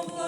Oh.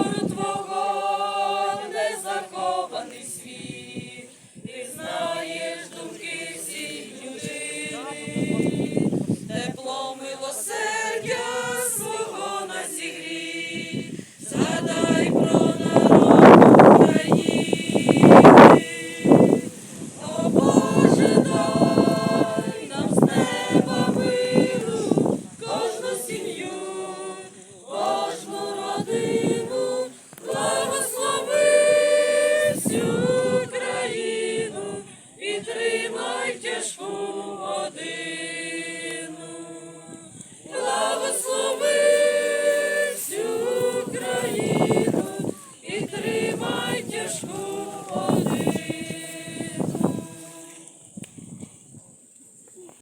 Жешфу.